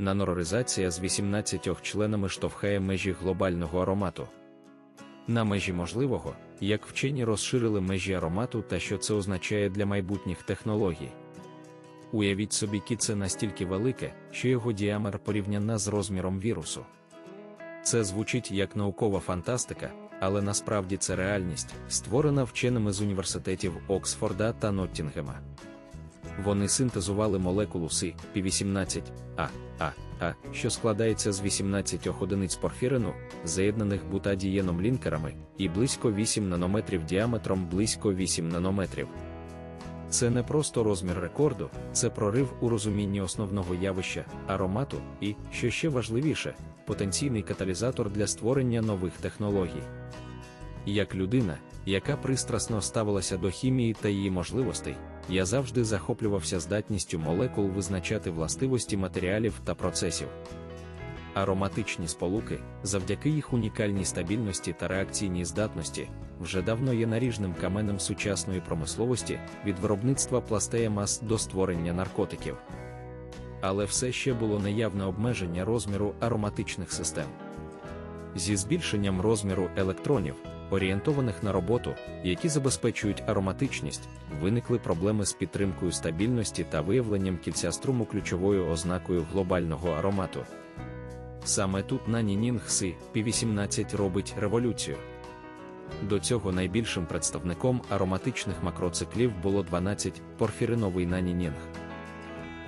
нанороризація з 18 членами штовхає межі глобального аромату. На межі можливого, як вчені розширили межі аромату та що це означає для майбутніх технологій. Уявіть собі, кіце настільки велике, що його діаметр порівняна з розміром вірусу. Це звучить як наукова фантастика, але насправді це реальність, створена вченими з університетів Оксфорда та Ноттінгема. Вони синтезували молекулу Си P18 А, А, А, що складається з 18 одиниць порфірину, заєднаних бутадієном лінкерами, і близько 8 нанометрів діаметром близько 8 нанометрів. Це не просто розмір рекорду, це прорив у розумінні основного явища, аромату і, що ще важливіше, потенційний каталізатор для створення нових технологій. Як людина, яка пристрасно ставилася до хімії та її можливостей, я завжди захоплювався здатністю молекул визначати властивості матеріалів та процесів. Ароматичні сполуки, завдяки їх унікальній стабільності та реакційній здатності, вже давно є наріжним каменем сучасної промисловості від виробництва пластея мас до створення наркотиків. Але все ще було неявне обмеження розміру ароматичних систем. Зі збільшенням розміру електронів, орієнтованих на роботу, які забезпечують ароматичність, виникли проблеми з підтримкою стабільності та виявленням кільця струму ключовою ознакою глобального аромату. Саме тут Нанінінг Си P18 робить революцію. До цього найбільшим представником ароматичних макроциклів було 12 порфіриновий нанінінг.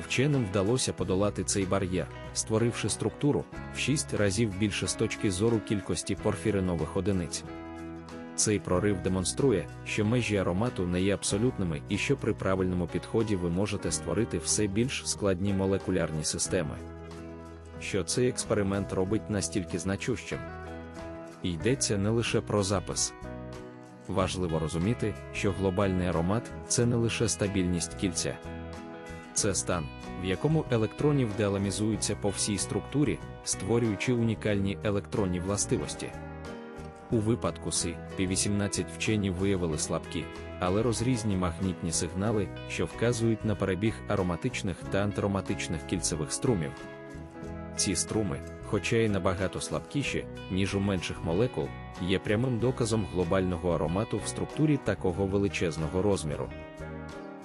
Вченим вдалося подолати цей бар'єр, створивши структуру в 6 разів більше з точки зору кількості порфіринових одиниць. Цей прорив демонструє, що межі аромату не є абсолютними і що при правильному підході ви можете створити все більш складні молекулярні системи. Що цей експеримент робить настільки значущим? Йдеться не лише про запис. Важливо розуміти, що глобальний аромат це не лише стабільність кільця. Це стан, в якому електронів деаламізуються по всій структурі, створюючи унікальні електронні властивості. У випадку Си P18 вчені виявили слабкі, але розрізні магнітні сигнали, що вказують на перебіг ароматичних та антиароматичних кільцевих струмів. Ці струми, хоча й набагато слабкіші, ніж у менших молекул, є прямим доказом глобального аромату в структурі такого величезного розміру.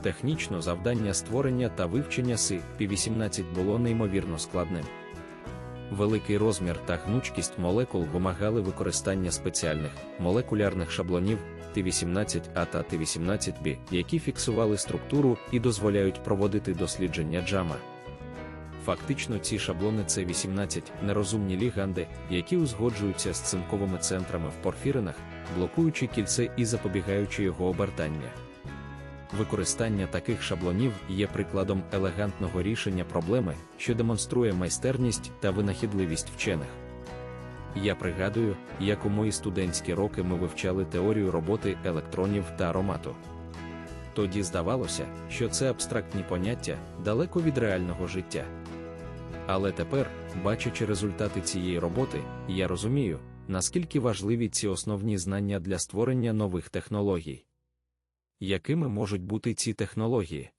Технічно завдання створення та вивчення Си P18 було неймовірно складним. Великий розмір та гнучкість молекул вимагали використання спеціальних молекулярних шаблонів Т18А та Т18Б, які фіксували структуру і дозволяють проводити дослідження джама. Фактично, ці шаблони це 18 нерозумні ліганди, які узгоджуються з цинковими центрами в порфіринах, блокуючи кільце і запобігаючи його обертання. Використання таких шаблонів є прикладом елегантного рішення проблеми, що демонструє майстерність та винахідливість вчених. Я пригадую, як у мої студентські роки ми вивчали теорію роботи електронів та аромату. Тоді здавалося, що це абстрактні поняття далеко від реального життя. Але тепер, бачачи результати цієї роботи, я розумію, наскільки важливі ці основні знання для створення нових технологій. Якими можуть бути ці технології?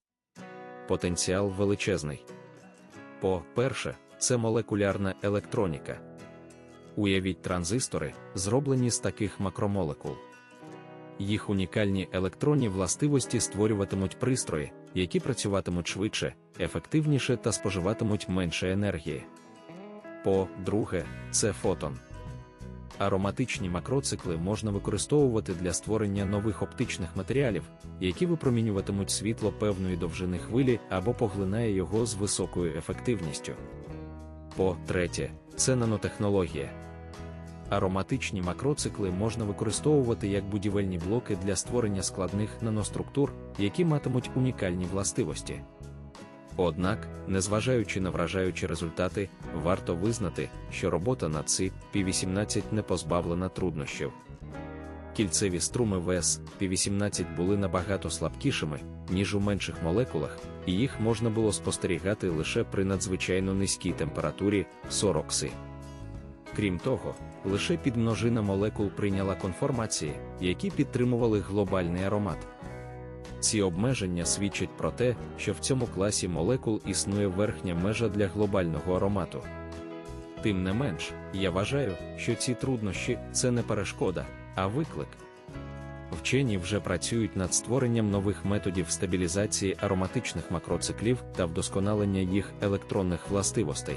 Потенціал величезний. По-перше, це молекулярна електроніка. Уявіть транзистори, зроблені з таких макромолекул. Їх унікальні електронні властивості створюватимуть пристрої, які працюватимуть швидше, ефективніше та споживатимуть менше енергії. По-друге, це фотон. Ароматичні макроцикли можна використовувати для створення нових оптичних матеріалів, які випромінюватимуть світло певної довжини хвилі або поглинає його з високою ефективністю. По-третє, це нанотехнологія. Ароматичні макроцикли можна використовувати як будівельні блоки для створення складних наноструктур, які матимуть унікальні властивості. Однак, незважаючи на вражаючі результати, варто визнати, що робота над ЦИ P18 не позбавлена труднощів. Кільцеві струми ВС P18 були набагато слабкішими, ніж у менших молекулах, і їх можна було спостерігати лише при надзвичайно низькій температурі 40 Си. Крім того, лише підмножина молекул прийняла конформації, які підтримували глобальний аромат. Ці обмеження свідчать про те, що в цьому класі молекул існує верхня межа для глобального аромату. Тим не менш, я вважаю, що ці труднощі це не перешкода, а виклик. Вчені вже працюють над створенням нових методів стабілізації ароматичних макроциклів та вдосконалення їх електронних властивостей.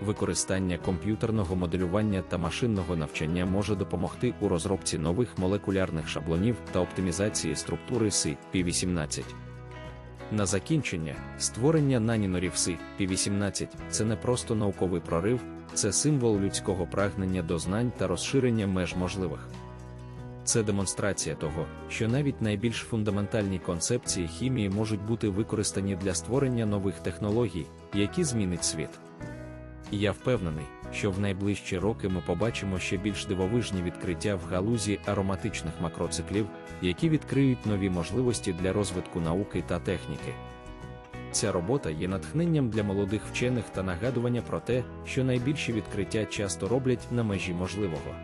Використання комп'ютерного моделювання та машинного навчання може допомогти у розробці нових молекулярних шаблонів та оптимізації структури SI-P18. На закінчення, створення нанінорів SI-P18 – це не просто науковий прорив, це символ людського прагнення до знань та розширення меж можливих. Це демонстрація того, що навіть найбільш фундаментальні концепції хімії можуть бути використані для створення нових технологій, які змінять світ. І Я впевнений, що в найближчі роки ми побачимо ще більш дивовижні відкриття в галузі ароматичних макроциклів, які відкриють нові можливості для розвитку науки та техніки. Ця робота є натхненням для молодих вчених та нагадування про те, що найбільші відкриття часто роблять на межі можливого.